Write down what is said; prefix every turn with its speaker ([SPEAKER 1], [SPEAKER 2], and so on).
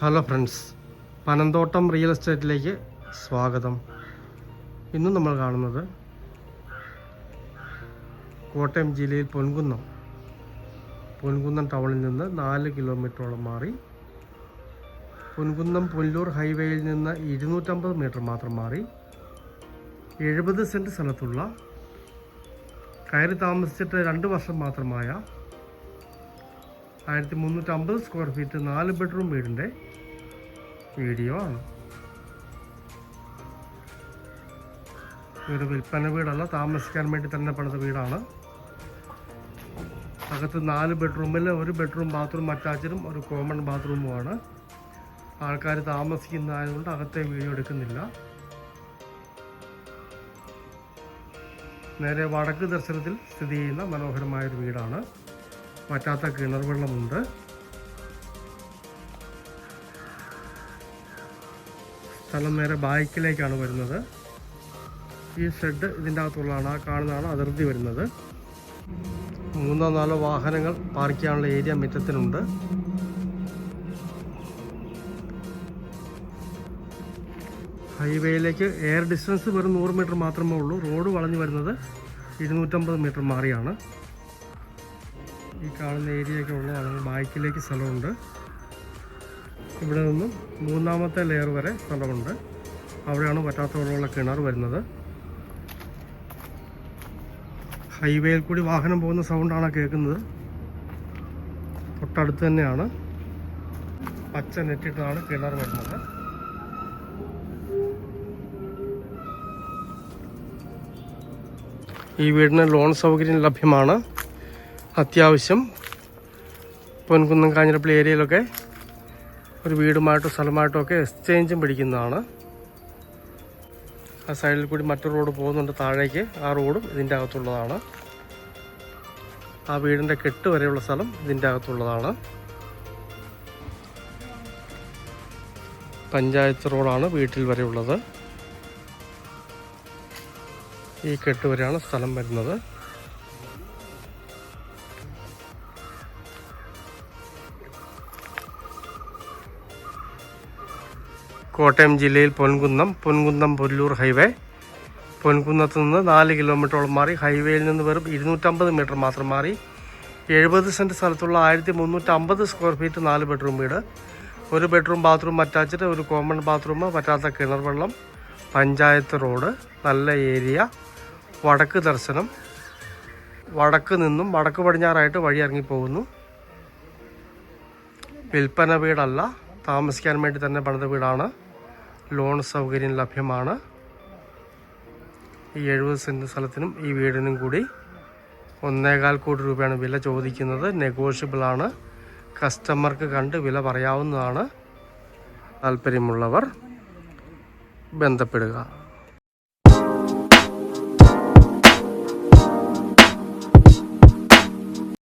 [SPEAKER 1] Hello friends Panamthottam real എസ്റ്റേറ്റിലേക്ക് സ്വാഗതം. ഇന്ന് നമ്മൾ കാണുന്നത് കോട്ടയം ജില്ലയിൽ പൊൻകുന്നം. പൊൻകുന്നം ടൗണിൽ നിന്ന് നാല് കിലോമീറ്ററോളം മാറി. പൊൻകുന്നം പുല്ലൂർ ഹൈവേയിൽ നിന്ന് ഇരുന്നൂറ്റമ്പത് മീറ്റർ മാത്രം മാറി. എഴുപത് സെന്റ് സ്ഥലത്തുള്ള കയറി താമസിച്ചിട്ട് രണ്ട് വർഷം മാത്രമായ ആയിരത്തി മുന്നൂറ്റമ്പത് സ്ക്വയർ ഫീറ്റ് നാല് ബെഡ്റൂം വീടിന്റെ വീഡിയോ ആണ്. ഒരു വിൽപ്പന വീടല്ല താമസിക്കാൻ വേണ്ടി തന്നെ പണിത വീടാണ്. അകത്ത് നാല് ബെഡ്റൂമിൽ ഒരു ബെഡ്റൂം ബാത്റൂം അറ്റാച്ചഡും ഒരു കോമൺ ബാത്റൂമുമാണ് ആൾക്കാർ താമസിക്കുന്നതായതുകൊണ്ട് അകത്തെ വീഡിയോ എടുക്കുന്നില്ല. നേരെ വടക്ക് ദർശനത്തിൽ സ്ഥിതി ചെയ്യുന്ന മനോഹരമായൊരു വീടാണ്. വറ്റാത്ത കിണർ വെള്ളമുണ്ട്. സ്ഥലം നേരെ ബാക്കിലേക്കാണ് വരുന്നത്. ഈ ഷെഡ് ഇതിന്റെ അകത്തുള്ളതാണ് ആ കാണുന്നതാണ് അതിർത്തി വരുന്നത്. മൂന്നോ നാലോ വാഹനങ്ങൾ പാർക്ക് ചെയ്യാനുള്ള ഏരിയ മിറ്റത്തിനുണ്ട്. ഹൈവേയിലേക്ക് എയർ ഡിസ്റ്റൻസ് വെറും നൂറ് മീറ്റർ മാത്രമേ ഉള്ളൂ. റോഡ് വളഞ്ഞു വരുന്നത് ഇരുന്നൂറ്റമ്പത് മീറ്റർ മാറിയാണ്. ഈ കാണുന്ന ഏരിയയൊക്കെ ഉള്ളതാണ്. ബാക്കിലേക്ക് സ്ഥലമുണ്ട്. ഇവിടെ നിന്നും മൂന്നാമത്തെ ലെയർ വരെ സ്ഥലമുണ്ട്. അവിടെയാണ് പറ്റാത്തോളമുള്ള കിണർ വരുന്നത്. ഹൈവേയിൽ കൂടി വാഹനം പോകുന്ന സൗണ്ടാണ് കേൾക്കുന്നത്. തൊട്ടടുത്ത് തന്നെയാണ് പച്ച നെറ്റിട്ടാണ് കിണർ വരുന്നത്. ഈ വീടിന് ലോൺ സൗകര്യം ലഭ്യമാണ്. അത്യാവശ്യം പൊൻകുന്നം കാഞ്ഞിരപ്പള്ളി ഏരിയയിലൊക്കെ ഒരു വീടുമായിട്ടോ സ്ഥലമായിട്ടോ ഒക്കെ എക്സ്ചേഞ്ചും പിടിക്കുന്നതാണ്. ആ സൈഡിൽ കൂടി മറ്റൊരു റോഡ് പോകുന്നുണ്ട് താഴേക്ക്. ആ റോഡും ഇതിന്റെ അകത്തുള്ളതാണ്. ആ വീടിന്റെ കെട്ട് വരെയുള്ള സ്ഥലം ഇതിന്റെ അകത്തുള്ളതാണ്. പഞ്ചായത്ത് റോഡാണ് വീട്ടിൽ വരെയുള്ളത്. ഈ കെട്ട് വരെയാണ് സ്ഥലം വരുന്നത്. കോട്ടയം ജില്ലയിൽ പൊൻകുന്നം പൊൻകുന്നം പുല്ലൂർ ഹൈവേ. പൊൻകുന്നത്ത് നിന്ന് നാല് കിലോമീറ്ററോളം മാറി ഹൈവേയിൽ നിന്ന് വെറും ഇരുന്നൂറ്റമ്പത് മീറ്റർ മാത്രം മാറി. എഴുപത് സെന്റ് സ്ഥലത്തുള്ള ആയിരത്തി മുന്നൂറ്റമ്പത് സ്ക്വയർ ഫീറ്റ് നാല് ബെഡ്റൂം വീട്. ഒരു ബെഡ്റൂം ബാത്റൂം അറ്റാച്ച്ഡ് ഒരു കോമൺ ബാത്റൂം പറ്റാത്ത കിണർ വെള്ളം പഞ്ചായത്ത് റോഡ് നല്ല ഏരിയ വടക്ക് ദർശനം. വടക്ക് നിന്നും വടക്ക് പടിഞ്ഞാറായിട്ട് വഴി ഇറങ്ങിപ്പോകുന്നു വിൽപ്പന വീടല്ല താമസിക്കാൻ വേണ്ടി തന്നെ പണിത വീടാണ്. ലോൺ സൗകര്യം ലഭ്യമാണ്. ഈ എഴുപത് സെന്റ് സ്ഥലത്തിനും ഈ വീടിനും കൂടി ഒന്നേകാൽ കോടി രൂപയാണ് വില ചോദിക്കുന്നത്. നെഗോഷ്യബിൾ ആണ്. കസ്റ്റമർക്ക് കണ്ട് വില പറയാവുന്നതാണ്. താല്പര്യമുള്ളവർ ബന്ധപ്പെടുക.